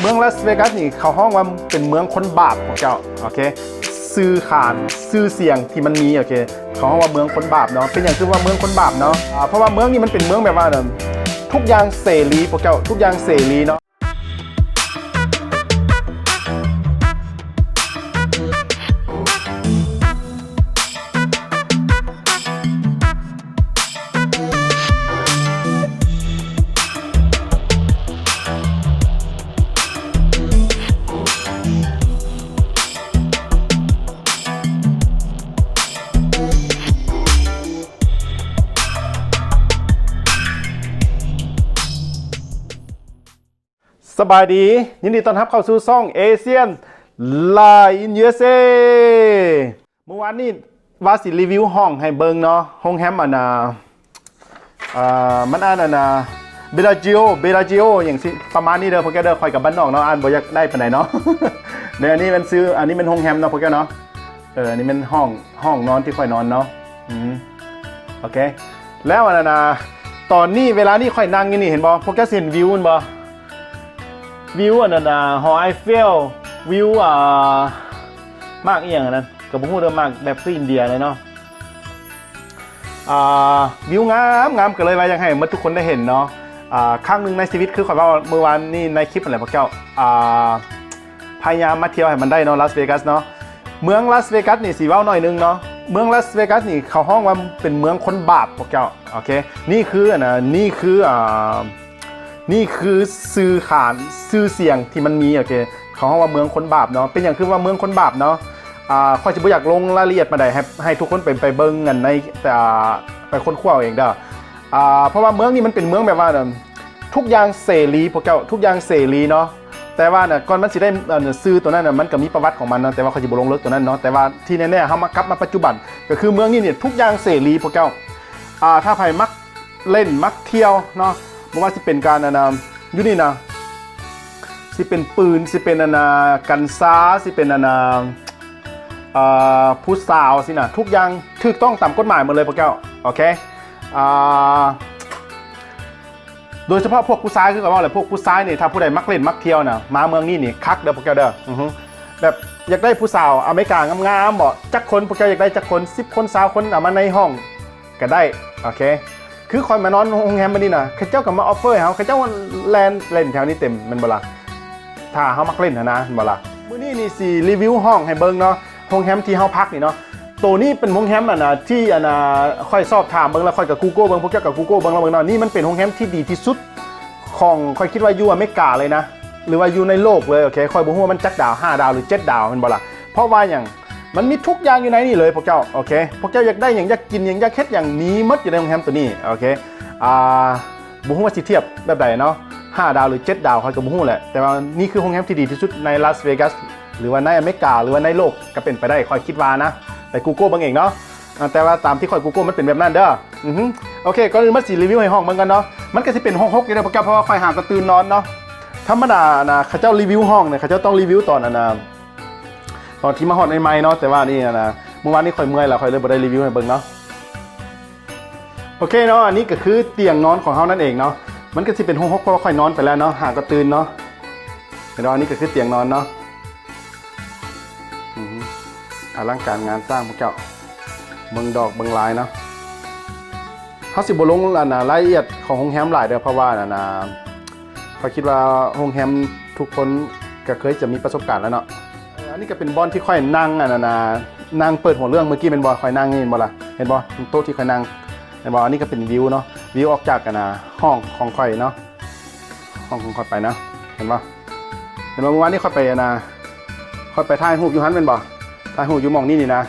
เมืองลาสเวกัสนี่เขาห้องว่าเป็นเมืองคนบาปของเจ้าโอเคซื่อขานซื่อเสียงที่มันมีโอเคเขาห้องว่าเมืองคนบาปเนาะเป็นอย่างคือว่าเมืองคนบาปเนาะเพราะว่าเมืองนี้มันเป็นเมืองแบบว่าเอิ่มทุกอย่างเสรีพวกเจ้าทุกอย่างเสรีเนาะ สบายดี ยินดีต้อนรับเข้าสู่ซ่องเอเชียนไลน์ยูเอสเอเมื่อวานนี้ว่าสิรีวิวห้องให้เบิงเนาะห้องแฮมอันนาอ่ามันอ่านอันนาเบลาจิโอเบลาจิโออย่างสิประมาณนี้เด้อพวกแกเด้อคอยกับบ้านนอกเนาะอ่านบ่อยากได้ปานไหนเนาะเดี๋ยวอันนี้มันซื้ออันนี้เป็นห้องแฮมเนาะพวกแกเนาะเอออันนี้เป็นห้องห้องนอนที่ค่อยนอนเนาะอืมโอเค แล้วอันนั้นนะตอนนี้เวลานี้ค่อยนั่งอยู่นี่เห็นบ่พวกแกเห็นวิวมันบ่ วิวอันนั้นนะหอไอเฟลวิวอ่ามากอียงอันนั้นกับผมพูดเดิมมากแบบคืออินเดียเลยเนาะอ่าวิวงามงามก็เลยว่ายากให้เมื่อทุกคนได้เห็นเนาะอ่าครั้งหนึ่งในชีวิตคือขอยว่าเมื่อวานนี่ในคลิปอะไรพวกเจ้าอ่าพยายามมาเที่ยวให้มันได้เนาะลาสเวกัสเนาะเมืองลาสเวกัสนี่สีว่าหน่อยนึงเนาะเมืองลาสเวกัสนี่เขาห้องว่าเป็นเมืองคนบาปพวกเจ้าโอเคนี่คืออันนะนี่คืออ่า นี่คือสื่อขานสื่อเสียงที่มันมีโอเคเขาห้องว่าเมืองคนบาปเนาะเป็นอย่างคือว่าเมืองคนบาปเนาะอ่าค่อยจะบ่อยากลงรายละเอียดมาได้ให้ให้ทุกคนไปไปเบิ่งกันในแต่ไปค้นคว้าเองเด้ออ่าเพราะว่าเมืองนี้มันเป็นเมืองแบบว่าเอิ่มทุกอย่างเสรีพวกเจ้าทุกอย่างเสรีเนาะแต่ว่าน่ะก่อนมันสิได้เอ่อซื้อตัวนั้นน่ะมันก็มีประวัติของมันเนาะแต่ว่าเขาจะบ่ลงเลึกตัวนั้นเนาะแต่ว่าที่แน่ๆเฮามากลับมาปัจจุบัน ก็คือเมืองนี้เนี่ยทุกอย่างเสรีพวกเจ้าอ่าถ้าใครมักเล่นมักเที่ยวเนาะ ไม่ว่าสิเป็นการอนาอยู่นี่นะสิเป็นปืนสิเป็นอนากันซ้าสิเป็นอนาผู้สาวสินะทุกอย่างถูกต้องตามกฎหมายหมดเลยพวกเจ้าโอเคอโดยเฉพาะพวกผู้ชายคือกับว่าอะไรพวกผู้ชายเนี่ยถ้าผู้ใดมักเล่นมักเที่ยวนะมาเมืองนี่นี่คักเด้อพวกเจ้าเด้อแบบอยากได้ผู้สาวอเมริกางามๆบ่จักคนพวกเจ้าอยากได้จักคน10คน20คนเอามาในห้องก็ได้โอเค คือคอยมานอนโรงแรมมานี่นะเขาเจ้ากับมาออฟเฟอร์ให้เขาเขาเจ้าแลนเล่นแถวนี้เต็มมันบ่ละถ้าเขามักเล่นนะนะแม่นบ่ละมื้อนี้นี่สิรีวิวห้องให้เบิ่งเนาะโรงแรมที่เฮาพักนี่เนาะตัวนี้เป็นโรงแรมอะนะที่อะนะค่อยสอบถามเบิ่งแล้วค่อยกับ Google เบิ่งพวกเจ้ากับ Google เบิ่งแล้วเบิ่งเนาะนี่มันเป็นโรงแรมที่ดีที่สุดของค่อยคิดว่าอยู่อเมริกาเลยนะหรือว่าอยู่ในโลกเลยโอเคค่อยบ่ฮู้ว่ามันจักดาวห้าดาวหรือเจ็ดดาวมันบ่ละเพราะว่าอย่าง มันมีทุกอย่างอยู่ในนี่เลยพวกเจ้าโอเคพวกเจ้าอยากได้อย่างอยากกินอย่างอยากเฮ็ดอย่างมีหมดอยู่ในโรงแรมตัวนี้โอเคอ่าบุ้งว่าสิเทียบแบบใดเนาะห้าดาวหรือเจ็ดดาวคอยกับบุ้งแหละแต่ว่านี่คือโรงแรมที่ดีที่สุดในลาสเวกัสหรือว่าในอเมริกาหรือว่าในโลกก็เป็นไปได้คอยคิดว่านะ แต่ Google บางเองเนาะแต่ว่าตามที่คอย Google มันเป็นแบบนั้นเด้ออือฮึโอเคก็เลยมาสิรีวิวให้ห้องเบิ่งกันเนาะมันก็สิเป็นห้องฮกอยู่แล้วพวกเจ้าเพราะว่าคอยหากระตื่นนอนเนาะธรรมดานะเขาเจ้ารีวิวห้องเนี่ยเขาเจ้าต้องรีวิวตอนนั้นนะ ตอนที่มาฮอดในไม้เนาะแต่ว่านี่นะเมื่อวานนี้ค่อยเมื่อยแล้วค่อยเลยบ่ได้รีวิวให้เบิ่งเนาะโอเคเนาะอันนี้ก็คือเตียงนอนของเฮานั่นเองเนาะมันก็สิเป็นห้องฮกเพราะว่าค่อยนอนไปแล้วเนาะหาก็ตื่นเนาะเห็นว่อันนี้ก็คือเตียงนอนเนาะออฮึอลังการงานสร้างพวกเจ้าเบิ่งดอกเบิ่งลายเนาะเฮาสิบลงอันน่ะรายละเอียดของโรงแรมหลายเด้อเพราะว่าน่ะนะข้อคิดว่าโรงแรมทุกคนก็เคยจะมีประสบการณ์แล้วเนาะ อันนี้ก็เป็นบอลที่ค่อยนั่งอะนะนะนั่งเปิดหัวเรื่องเมื่อกี้เป็นบอลค่อยนั่งนี่เห็นบอลล่ะเห็นบอลโต๊ะที่ค่อยนั่งเห็นบอลอันนี้ก็เป็นวิวเนาะวิวออกจากกันนะห้องของค่อยเนาะห้องของค่อยไปนะเห็นบอเห็นบอเมื่อวานนี้ค่อยไปอะนะค่อยไปถ่ายรูอยู่ฮันเป็นบอถ่ายรูอยู่มองนี่นี่นะ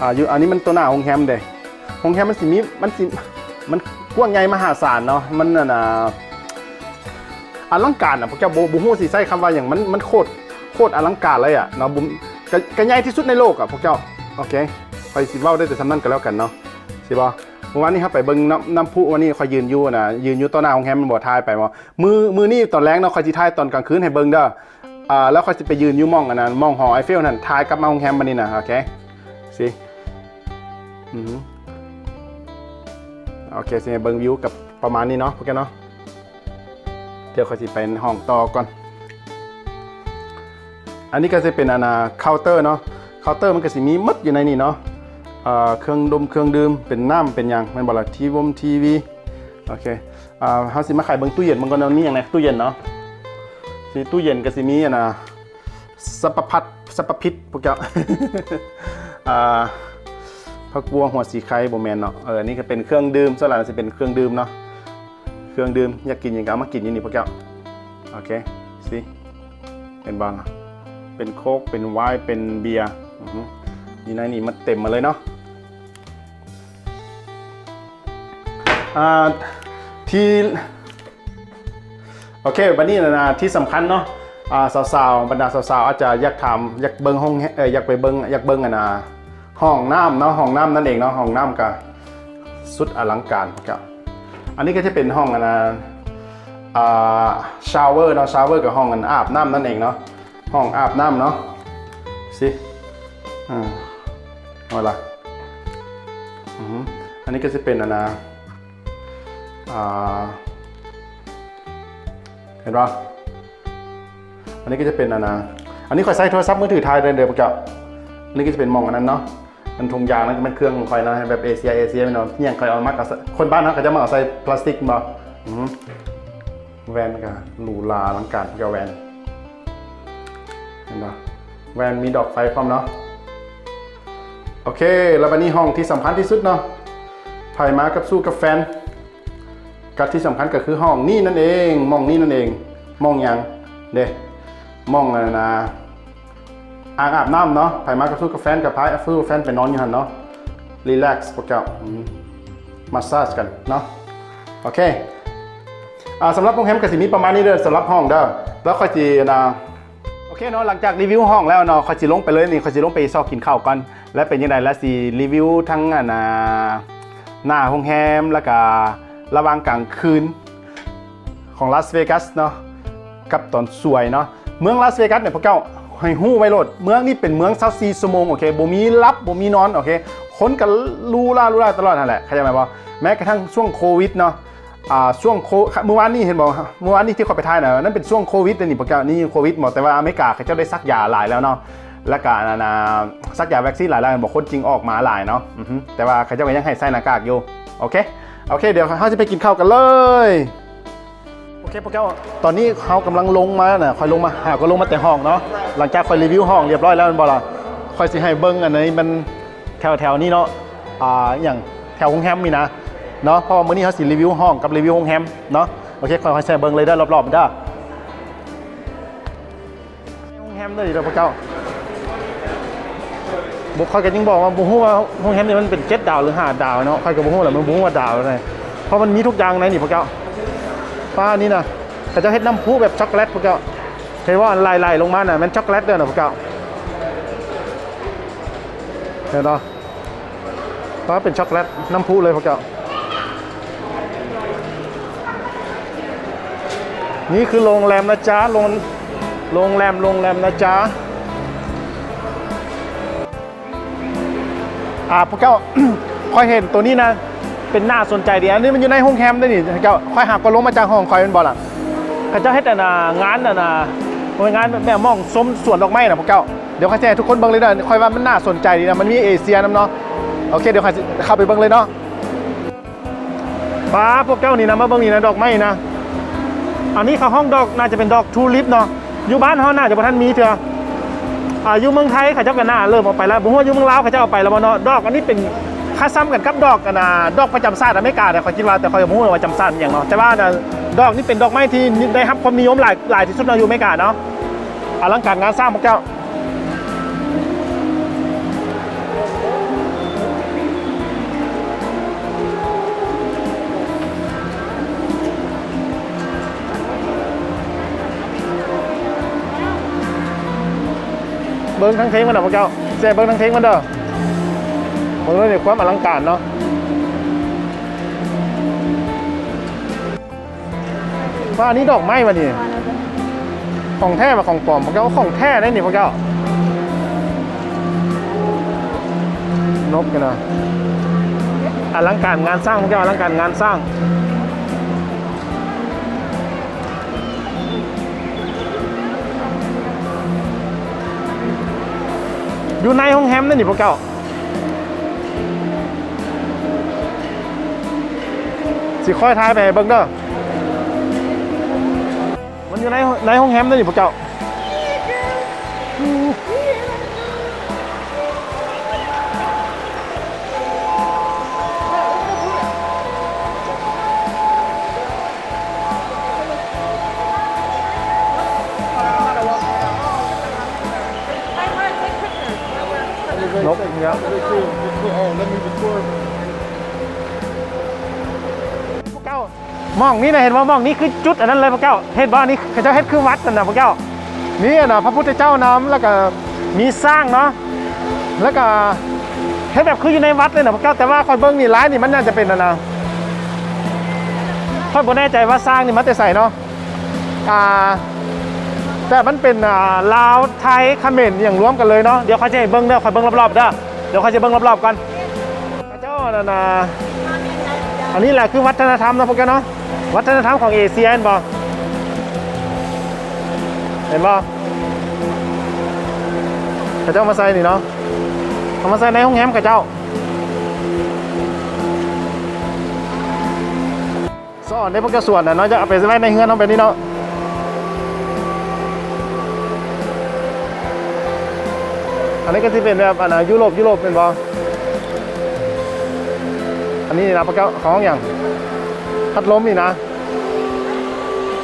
อ่าอยู่อันนี้มันตัวหน้าโรงแรมเด้โรงแรมมันสิมีมันสิมันกว้างใหญ่มหาศาลเนาะมันน่ะนะอลังการอะพวกเจ้าโบบูฮู้สิใช้คำว่าอย่างมันมันโคตร โคตรอลังการเลยอะเนาะบุมกะกะใหญ่ที่สุดในโลกอะพวกเจ้าโอเคคอยสิเว้าได้แต่ทำนั่นกันแล้วกันเนาะสิบ่เมื่อวานนี้ครับไปเบิ่งน้ำน้ำพุวันนี้คอยยืนอยู่นะยืนอยู่ต่อหน้าของแฮมมันบ่ทายไปบ่มือมือนี่ตอนแรกเนาะคอยสิทายตอนกลางคืนให้เบิ่งเด้ออ่าแล้วคอยสิไปยืนอยู่มองอันนั้นมองหอไอเฟลนั่นทายกลับมาของแฮมบัดนี้นะโอเคสิอือหือโอเคสิเบิ่งวิวกับประมาณนี้เนาะพวกแกเนาะเดี๋ยวเขาจะไปห้องต่อก่อน อันนี้ก็จะเป็นอนนาเคาน์เตอร์เนาะเคาน์เตอร์มันก็สิมีมัดอยู่ในนี่เนาะเอ่อเครื่องดมเครื่องดื่มเป็นน้ำเป็นยังมันบอกละทีวมทีวีโอเคอ่าเฮาสิมาขายเบิ่งตู้เย็นมันก็นมีอย่างไรตู้เย็นเนาะสิตู้เย็นก็สิมีอันนะสัปปะพัดสัปปะพิษพวกเจ้าอ่าผักบัวหัวสีไข่โบแมนเนาะเออนี่ก็เป็นเครื่องดื่มส่วนหลังจะเป็นเครื่องดื่มเนาะเครื่องดื่มอยากกินยังก็เอามากินอยู่นี่พวกเจ้าโอเคสิเป็นบ้างเเป็นโค้กเป็นไวน์เป็นเบียร์อือฮึอยู่ในนี่มันเต็มมาเลยเนาะที่โอเควันนี้นะนะที่สำคัญเนาะสาวๆบรรดาสาวๆอาจจะอยากทำอยากเบิ้งห้องเอออยากไปเบิ้งอยากเบิ้งอะนะห้องน้ำเนาะห้องน้ำนั่นเองเนาะห้องน้ำกับสุดอลังการครับอันนี้ก็จะเป็นห้องอะนะอ่าชาวเวอร์เนาะชาวเวอร์กับห้องอันอาบน้ำนั่นเองเนาะ ห้องอาบน้ำเนาะสิอืมเอาละอือหืออันนี้ก็จะเป็นอนะอ่าเห็นปะอันนี้ก็จะเป็นอันนะอันนี้คอยใช้โทรศัพท์มือถือถ่ายเดินเดียวปะเจ้าอันนี้ก็จะเป็นมองอันนั้นเนาะมันทงยางนั่นมันเครื่องของคอยนะแบบเอเชียเอเชียไม่เนาะเนี่ยคอยเอามากับคนบ้านเนาะเขาจะมาเอาใส่พลาสติกมาอือหือแวนกับหรูหราอลังการกับแวน ห็นปะแวนมีดอกไฟพร้อมเนาะโอเค แล้ววันนี้ห้องที่สำคัญที่สุดเนาะไผ่มากับสู้กับแฟนกับที่สำคัญก็คือห้องนี่นั่นเองมองนี่นั่นเองมองยังเด้มองอะไรนะอ่างอาบน้ำเนาะไผ่มากับสู้กับแฟนกับพายสู้กับแฟนไปนอนอยู่หันเนาะรีแลกซ์พวกเจ้ามาสซาจกันเนาะโอเคอ่าสำหรับโรงแรมกสิมีประมาณนี้เด้อสำหรับห้องเด้อแล้วค่อยจีนะ โอเคเนาะหลังจากรีวิวห้องแล้วเนาะคอยสิลงไปเลยนี่คอยสิลงไปซอกกินข้าวกันและเป็นยังไงและสิรีวิวทั้งอะนะหน้าโรงแรมแล้วก็ระว่างกลางคืนของลาสเวกัสเนาะกับตอนสวยเนาะเมืองลาสเวกัสเนี่ยพวกเจ้าให้หู้ไว้โหลดเมืองนี้เป็นเมืองซัซีสมงโอเคบ่มีรับบ่มีนอนโอเคคนกันรู้ล่ารู้ล่าตลอดนั่นแหละเข้าใจไหมบ่แม้กระทั่งช่วงโควิดเนาะ อ่าช่วงโคเมื่อวานนี้เห็นบอกเมื่อวานนี้ที่เขาไปถ่ายน่ะนั่นเป็นช่วงโควิดเลยนี่พวกเจ้านี่โควิดหมดแต่ว่าอเมริกาเขาเจ้าได้ซักยาหลายแล้วเนาะและกานานาซักยาวัคซีนหลายแล้วบอกคนจริงออกมาหลายเนาะอือฮึแต่ว่าเขาเจ้าก็ยังให้ใส่หน้ากากอยู่โอเคโอเค เดี๋ยวเขาจะไปกินข้าวกันเลยโอเคพวกเจ้าตอนนี้เขากำลังลงมาน่ะคอยลงมาหาก็ลงมาแต่ห้องเนาะหลังจากคอยรีวิวห้องเรียบร้อยแล้วมันบอกละคอยสิให้เบิ้งอันนี้มันแถวแถวๆนี้เนาะอ่าอย่างแถวโรงแรมมีนะ เนาะเพราะว่ามื้อนี้เขาสิรีวิวห้องกับรีวิวโรงแรมเนาะโอเคคอยคอยแชร์เบิ้งเลยได้รอบๆเด้อโรงแรมเลยเด้อพวกเจ้าบุคคลกันยังบอกว่าบุฮู้ว่าโรงแรมนี่มันเป็นเจ็ดดาวหรือห้าดาวเนาะใครก็บุฮู้แหละมันบุฮู้ว่าดาวอะไรเพราะมันมีทุกอย่างในนี่พวกเจ้าฟ้านี่นะแต่เจ้าเฮ็ดน้ำพุแบบช็อกโกแลตพวกเจ้าเห็นว่าลายลายๆลงมาน่ะมันช็อกโกแลตเด้อนะพวกเจ้าเห็นเนาะฟ้าเป็นช็อกโกแลตน้ำพุเลยพวกเจ้า นี่คือโรงแรมนะจ๊ะโรงโรงแรมโรงแรมนะจ๊ะอ่าพวกเจ้าคอยเห็นตัวนี้นะ เป็นน่าสนใจดีอันนี้มันอยู่ในห้องแฮมด้วยนี่เจ้าคอยหักก็ลงมาจากห้องคอยเป็นบอลล่ะเขาเจ้าเฮ็ดแต่นางานนะนะเป็นงานแบบมองสมสวนดอกไม้นะพวกเจ้าเดี๋ยวคอยแจ้งให้ทุกคนเบิ่งเลยนะคอยว่ามันน่าสนใจดีนะมันมีเอเชียนํเนาะโอเคเดี๋ยวคอยสิเข้าไปเบิ่งเลยเนาะป้าพวกเจ้านี่นะมาเบิ่งนี่นะดอกไม้นะ อันนี้เขาห้องดอกน่าจะเป็นดอกทูลิปเนาะอยู่บ้านเขาน่าจะพระท่านมีเถอะอ่าอยู่เมืองไทยเขาเจ้ากันหน้าเริ่มออกไปแล้วผมว่าอยู่เมืองลาวเขาเจ้าเอาไปแล้วบ่เนาะดอกอันนี้เป็นค่าซ้ำกันกับดอกกันนะดอกประจำชาติอเมริกาแต่เขาคิดว่าแต่เขาจะพูดว่าจำชาติอย่างเนาะแต่ว่านะดอกนี่เป็นดอกไม้ที่ได้รับความนิยมหลายหลายที่สุดในอเมริกาเนาะอลังการงานสร้างพวกเจ้า บิ้งทั้งเพลงมันเด้อพวกเจ้าแซ่เบิ้งทั้งเพลงมันเด้อผมว่าเนี่ยความอลังการเนาะว่าอันนี้ดอกไม้มาดิของแท้มาของปลอมพวกเจ้าของแท้ได้นี่พวกเจ้านกกันนะอลังการงานสร้างพวกเจ้าอลังการงานสร้าง อยู่ในห้องแฮมนั่นนี่พวกเจ้าสิค่อยทายไปเบิ้งเด้อมันอยู่ในในห้องแฮมนั่นนี่พวกเจ้า นกอย่างเงี้ย Oh, let me record. พวกเจ้ามองนี่นะเห็นว่ามองนี่คือจุดอันนั้นเลยพวกเจ้าเห็นว่านี่เขาเจ้าเฮ็ดคือวัดนั่นนะพวกเจ้านี่นะพระพุทธเจ้าน้ำแล้วก็มีสร้างเนาะแล้วก็เฮ็ดแบบคืออยู่ในวัดเลยนะพวกเจ้าแต่ว่าคอยเบิ้งนี่ร้านนี่มันน่าจะเป็นอันนะค่อยบ่แน่ใจว่าสร้างนี่มันจะใส่เนาะอ่า แต่มันเป็นลาวไทยเขมรอย่างรวมกันเลยเนาะเดี๋ยวเขาจะให้เบิ้งเด้อคอยเบิ้งรอบๆเด้อเดี๋ยวเขาจะเบิ้งรอบๆกันพระเจ้านั่นนะอันนี้แหละคือวัฒนธรรมนะพวกแกเนาะวัฒนธรรมของเอเชียเห็นบ่เห็นบ่ข้าเจ้ามาใส่นี่เนาะเอามาใส่ในห้องแฮมข้าเจ้าสอนได้พวกแกส่วนนะเนาะจะเอาไปไว้ในเฮือนเอาไปนี่เนาะ อันนี้ก็ที่เป็นแบบอันนะยุโรปยุโรปเป็นบ่อันนี้นะพระเจ้าของอย่างพัดลมนี่นะ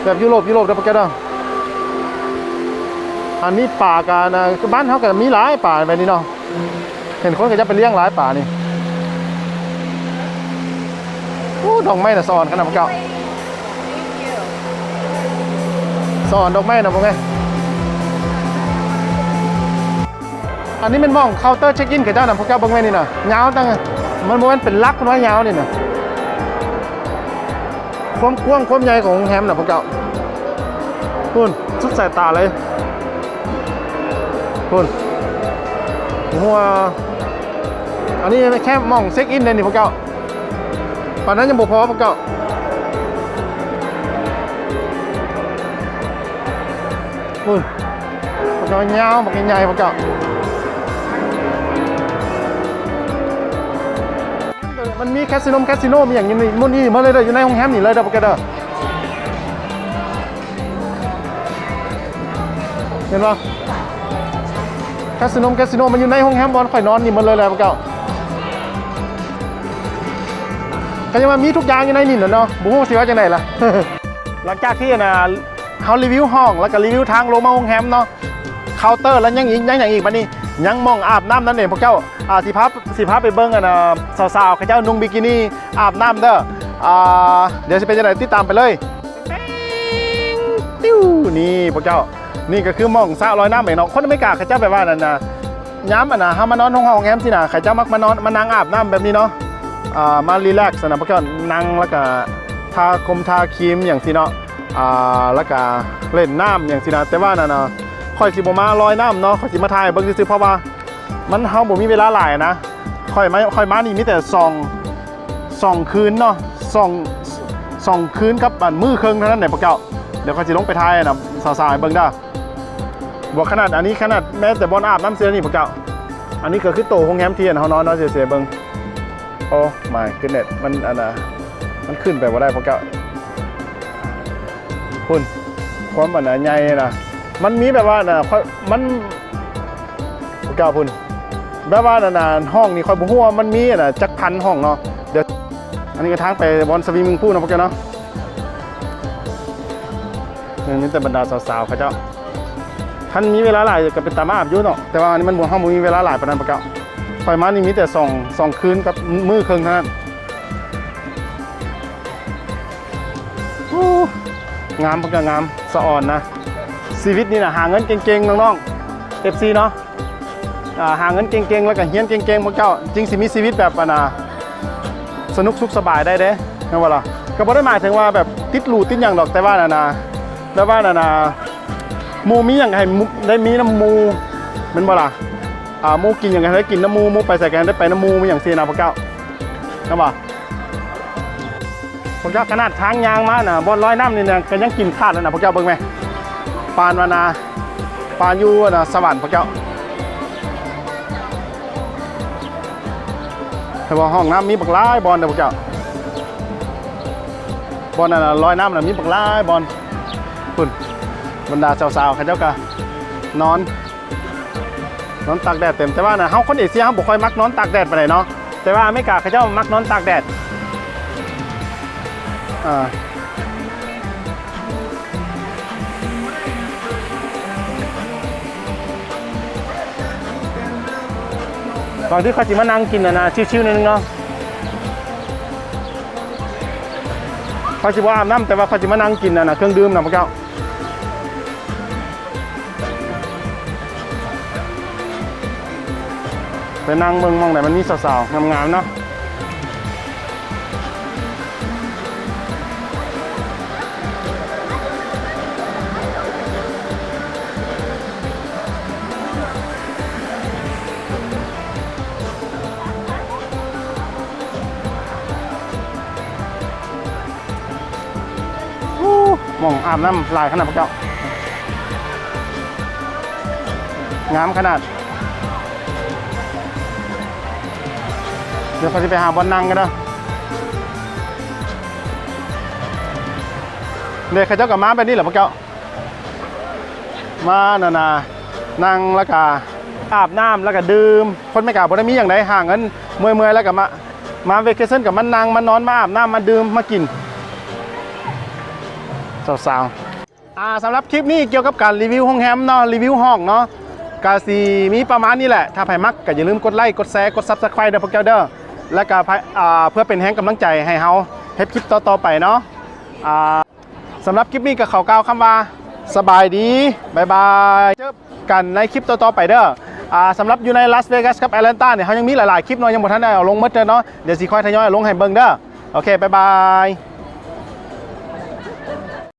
แบบยุโรปยุโรปนะพระเจ้าเนาอันนี้ป่ากันนะบ้านเขาก็มีหลายป่าแบบนี้เนาะเห็นคนก็จะไปเลี้ยงหลายป่านี่โอ้ดอกไม้น่ะสอนขนาดพระเจ้าสอนดอกไม้นะพวกไง อันนี้เป็นมองเคาน์เตอร์เช็คอินกับเจ้านะพวกเจ้าเบังไว้นี่นะยาวตั้งมันโมนเป็นลักน้อยยาวนี่นะความกว้างความใหญ่ของแฮมนะพวกเจ้าคุณสุดสายตาเลยคุณหัวอันนี้แค่มองเช็คอินเลยนี่พวกเจ้าตอนนั้นยังบ่พอพวกเจ้าคุณพวกเจ้ายาว มันมีแคสิโนแคสิโนมีอย่างนี้นี่มันนี่มาเลยเด้ออยู่ในห้องแฮมนี่เลยเด้อพวกแกเด้อเห็นปะแคสิโนแคสิโนมันอยู่ในห้องแฮมบอลข่อยนอนนี่มันเลยแหละพวกเจ้าก็ยังมามีทุกอย่างอยู่ในนี่เนาะบุ้งสิว่าจังไหนล่ะหลังจากที่นะเฮารีวิวห้องแล้วก็รีวิวทางลงมาห้องแฮมเนาะเคาน์เตอร์แล้วยังอีกยังอย่างอีกบัดนี้ ยังมองอาบน้ำนั่นเองพวกเจ้าอ่าสิพับสิพับไปเบิ้งกันนะสาวๆเขาเจ้านุ่งบิกินี่อาบน้ำเด้ออ่าเดี๋ยวจะเป็นยังไงติดตามไปเลยติ้วนี่พวกเจ้านี่ก็คือมองสระลอยน้ำเองเนาะคนอเมริกาเขาเจ้าแบบว่านั่นนะย้ำอะนะห้ามมานอนห้องห้องแอมสินะเขาเจ้ามักมานอนมานั่งอาบน้ำแบบนี้เนาะอ่ามารีแลกซ์นะพวกเจ้านั่งแล้วก็ทาคมทาครีมอย่างสิเนาะอ่าแล้วก็เล่นน้ำอย่างสินะแต่ว่านั่นนะ ค่อยสิบมาลอยน้ำเนาะค่อยสิมาถ่ายเบิ่งซื่อเพราะว่ามันเฮาบ่มีเวลาหลายนะค่อยมาค่อยมานี่มีแต่สองสองคืนเนาะสองสองคืนกับอันมือเครึ่งเท่านั้นแหละพวกเจ้าเดี๋ยวค่อยสิลงไปถ่ายนะสาวๆให้เบิ่งเด้บวกขนาดอันนี้ขนาดแม้แต่บอนอาบน้ำเสียนี่พวกเจ้า อันนี้ก็คือโตโรงแรมเที่อันเฮานอนเนาะเสียเบิ่งโอ้ my goodness มันอันน่ะมันขึ้นไปบ่าได้พวกเจ้าคุณความอันน่ะใหญ่นะ มันมีแบบว่าน่ะค่อยมันก้าวพุ่นแบบว่าน่ะน่ะห้องนี่ค่อยบ่ฮู้ว่ามันมีน่ะจักพันห้องเนาะเดี๋ยวอันนี้ก็ทางไปบอลสวิมมิงพูลนะพวกแกเนาะนี่มีแต่บรรดาสาวๆเขาเจ้าท่านมีเวลาหลายก็เป็นตามอาบยู่เนาะแต่ว่าอันนี้มันบ่ห้องบ่มีเวลาหลายปานนั้นพวกเจ้ายมานี่มีแต่สองสองคืนกับมื้อครึ่งเท่านั้นโอ้งามพวกแกงามสะอ่อนนะ ชีวิตนี่นะหาเงินเก่งๆน้องๆ FC เนาะอ่าหาเงินเก่งๆแล้วก็เฮียนเก่งๆพวกเจ้าจริงสิมีชีวิตแบบนะสนุกสุขสบายได้เด้นะว่าล่ะก็บ่ได้หมายถึงว่าแบบติดหลูติดหยังดอกแต่ว่านะนะแต่ว่านะนะมูมีหยังให้ได้มีน้ำมูม่นบ่ล่ะอ่ามูกินหยังให้ได้กินน้ำมูมูไปใส่กันได้ไปน้ำมูมีหยังซีนะพวกเจ้านะบ่พวกเจ้าขนาดทางยางมาน่ะบนร้อยน้ำนี่เนี่ยก็ยังกินขาดแล้วนะพวกเจ้าเบิ่งไหม ปานวานา ปานยูนะสวรรค์พระเจ้าแต่ว่ห้องน้ำมีบักไล่บอลเด้อพระเจ้าบอลน่ะลอยน้ำน่ะมีบักไล่บอลคุณบรรดาสาวๆเขาเจ้ากะนอน นอนตากแดดเต็มแต่ว่าน่ะเฮาคนเอเชียเฮาบ่ค่อยมักนอนตากแดดไปไหนเนาะแต่ว่าอเมริกาเขาเจ้ามักนอนตากแดดอ่า ตอนที่เขาจิมานั่งกินนะนะชิวๆนิดนึงเนาะเขาจิว่าอาบน้ำแต่ว่าเขาจิมานั่งกินนะนะเครื่องดื่มนะพวกเจ้าไปนั่งเมืองมองไหนมันมีสาวๆงามๆเนาะ มองอาบน้ำลายขนาดพวกเจ้างามขนาด เดี๋ยวเขาจะไปหาบอลนั่งกันเด้อเด็กเขาเจ้ากับม้าไปนี่เหรอพวกเจ้ามานานานั่งแล้วก็อาบน้ำแล้วก็ดื่ม คนไม่กล้าบ่ได้มีอย่างใดห่างกันเมื่อยๆแล้วก็มามาเวกเชั่นกับมันนั่งมานอนมาอาบน้ำมาดื่มมากิน สาวๆอ่าสำหรับคลิปนี้เกี่ยวกับการรีวิวห้องแฮมเนาะรีวิวห้องเนาะกาสีมีประมาณนี้แหละ ถ้าใครมักก็อย่าลืมกดไลค์กดแชร์กดซับสไครต์เด้อพวกเจ้าเด้อและก็เพื่อเป็นแรงกำลังใจให้เฮาเฮ็ดคลิปต่อๆไปเนาะสำหรับคลิปนี้ก็ขอกล่าวคำว่าสบายดีบายบายเจอกันในคลิปต่อๆไปเด้อสำหรับอยู่ในลาสเวกัสกับแอตแลนตาเนี่ยเขายังมีหลายๆคลิปเนาะยังบ่ทันได้เอาลงมดเด้อเนาะเดี๋ยวสิค่อยทยอยลงให้เบิ่งเด้อโอเคบายบาย